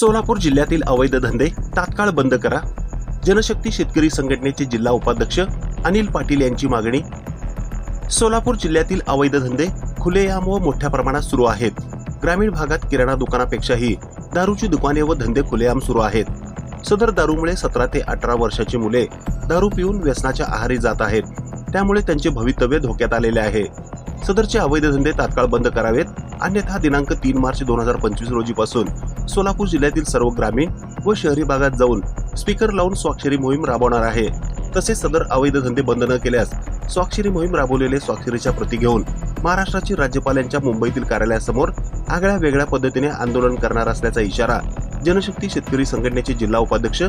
सोलापूर जिल्ह्यातील अवैध धंदे तात्काळ बंद करा. जनशक्ती शेतकरी संघटनेचे जिल्हा उपाध्यक्ष अनिल पाटील यांची मागणी. सोलापूर जिल्ह्यातील अवैध धंदे खुलेआम व मोठ्या प्रमाणात सुरू आहेत. ग्रामीण भागात किराणा दुकानापेक्षाही दारूची दुकाने व धंदे खुलेआम सुरू आहेत. सदर दारूमुळे सतरा ते अठरा वर्षाची मुले दारू पिऊन व्यसनाच्या आहारी जात आहेत. त्यामुळे त्यांचे भवितव्य धोक्यात आलेले आहे. सदरचे अवैध धंदे तात्काळ बंद करावेत. अन्यथा दिनांक तीन मार्च दोन हजार पंचवीस रोजीपासून सोलापूर जिल्ह्यातील सर्व ग्रामीण व शहरी भागात जाऊन स्पीकर लावून स्वाक्षरी मोहीम राबवणार आहे. तसेच सदर अवैध धंदे बंद न केल्यास स्वाक्षरी मोहीम राबवलेले स्वाक्षरीच्या प्रती घेऊन महाराष्ट्राचे राज्यपाल यांच्या मुंबईतील कार्यालयासमोर आगळ्या वेगळ्या पद्धतीने आंदोलन करणार असल्याचा इशारा जनशक्ती शेतकरी संघटनेचे जिल्हा उपाध्यक्ष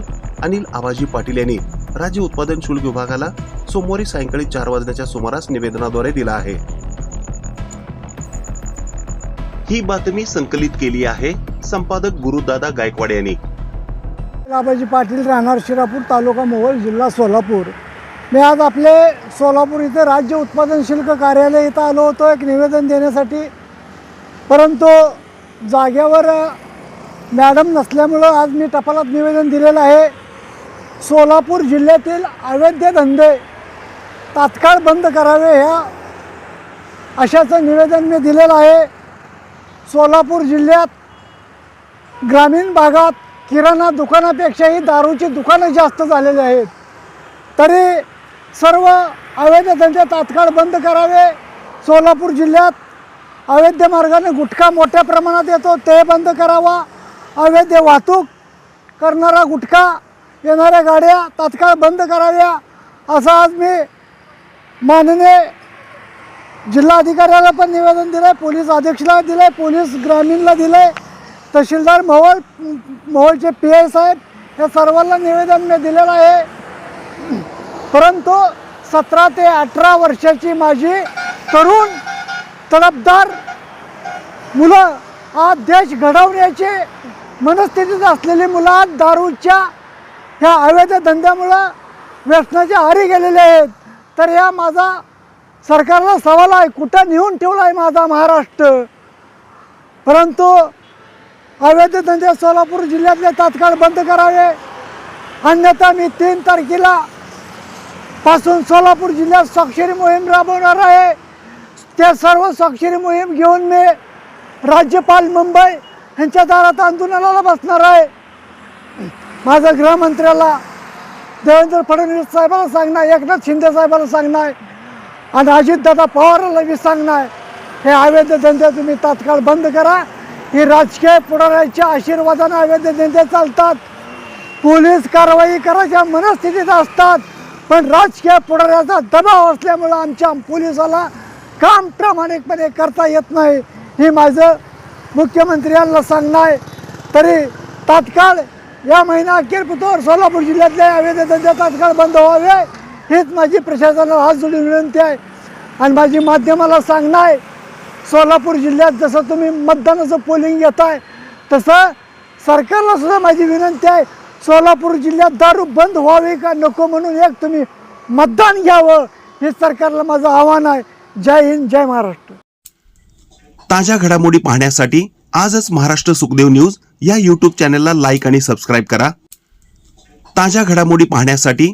अनिल आबाजी पाटील यांनी राज्य उत्पादन शुल्क विभागाला सोमवारी सायंकाळी चार वाजण्याच्या सुमारास निवेदनाद्वारे दिला आहे. ही बातमी संकलित केली आहे संपादक गुरुदादा गायकवाड यांनी. आबाजी पाटील राहणार शिरापूर तालुका मोहोळ जिल्हा सोलापूर. मी आज आपले सोलापूर इथे राज्य उत्पादन शुल्क कार्यालय इथं आलो होतो एक निवेदन देण्यासाठी. परंतु जाग्यावर मॅडम नसल्यामुळं आज मी टपालात निवेदन दिलेलं आहे. सोलापूर जिल्ह्यातील अवैध धंदे तात्काळ बंद करावे ह्या अशाचं निवेदन मी दिलेलं आहे. सोलापूर जिल्ह्यात ग्रामीण भागात किराणा दुकानापेक्षाही दारूची दुकानं जास्त झालेली आहेत. तरी सर्व अवैध धंदे तात्काळ बंद करावे. सोलापूर जिल्ह्यात अवैध मार्गाने गुटखा मोठ्या प्रमाणात येतो ते बंद करावा. अवैध वाहतूक करणारा गुटखा येणाऱ्या गाड्या तात्काळ बंद कराव्या असं आज मी माननीय जिल्हाधिकाऱ्याला पण निवेदन दिलं आहे पोलीस अधीक्षला दिलं आहे पोलीस ग्रामीणला दिलं आहे तहसीलदार मोहोळ मोहोळचे पी आय साहेब या सर्वांना निवेदन मी दिलेलं आहे. परंतु सतरा ते अठरा वर्षाची माझी तरुण तडफदार मुलं आज देश घडवण्याची मनस्थितीत असलेली मुलं आज दारूच्या ह्या अवैध धंद्यामुळं व्यसनाच्या हारी गेलेले आहेत. तर या माझा सरकारला सवाल आहे कुठं नेऊन ठेवला आहे माझा महाराष्ट्र? परंतु अवैध धंदे सोलापूर जिल्ह्यातले तात्काळ बंद करावे. अन्यथा मी तीन तारखेला पासून सोलापूर जिल्ह्यात स्वाक्षरी मोहीम राबवणार आहे. त्या सर्व स्वाक्षरी मोहीम घेऊन मी राज्यपाल मुंबई यांच्या दारात आंदोलनाला बसणार आहे. माझं गृहमंत्र्याला देवेंद्र फडणवीस साहेबाला सांगणार एकनाथ शिंदे साहेबाला सांगणार आणि अजितदादा पवारला मी सांगणार हे अवैध धंदे तुम्ही तात्काळ बंद करा. ही राजकीय पुढाऱ्याच्या आशीर्वादाने अवैध धंदे चालतात. पोलीस कारवाई करायच्या मनस्थितीत असतात. पण राजकीय पुढाऱ्याचा दबाव असल्यामुळं आमच्या पोलिसाला काम प्रामाणिकपणे करता येत नाही. ही माझं मुख्यमंत्र्यांना सांगणार. सांगणं आहे तरी तात्काळ या महिना अखेरपुतोर सोलापूर जिल्ह्यातले अवैध धंदे तात्काळ बंद व्हावे. हेच माझी प्रशासनाला हात जोडून विनंती आहे. आणि माझी माध्यमाला सांगणं आहे. सोलापूर जिल्ह्यात जसं तुम्ही मतदानाचं पोलिंग घेत आहे तसं सरकारला सुद्धा माझी विनंती आहे. सोलापूर जिल्ह्यात दारू बंद व्हावी का नको म्हणून एक तुम्ही मतदान घ्यावं हे सरकारला माझं आव्हान आहे. जय हिंद जय महाराष्ट्र. ताज्या घडामोडी पाहण्यासाठी आजच महाराष्ट्र सुखदेव न्यूज या यूट्यूब चॅनलला लाईक आणि सबस्क्राईब करा. ताज्या घडामोडी पाहण्यासाठी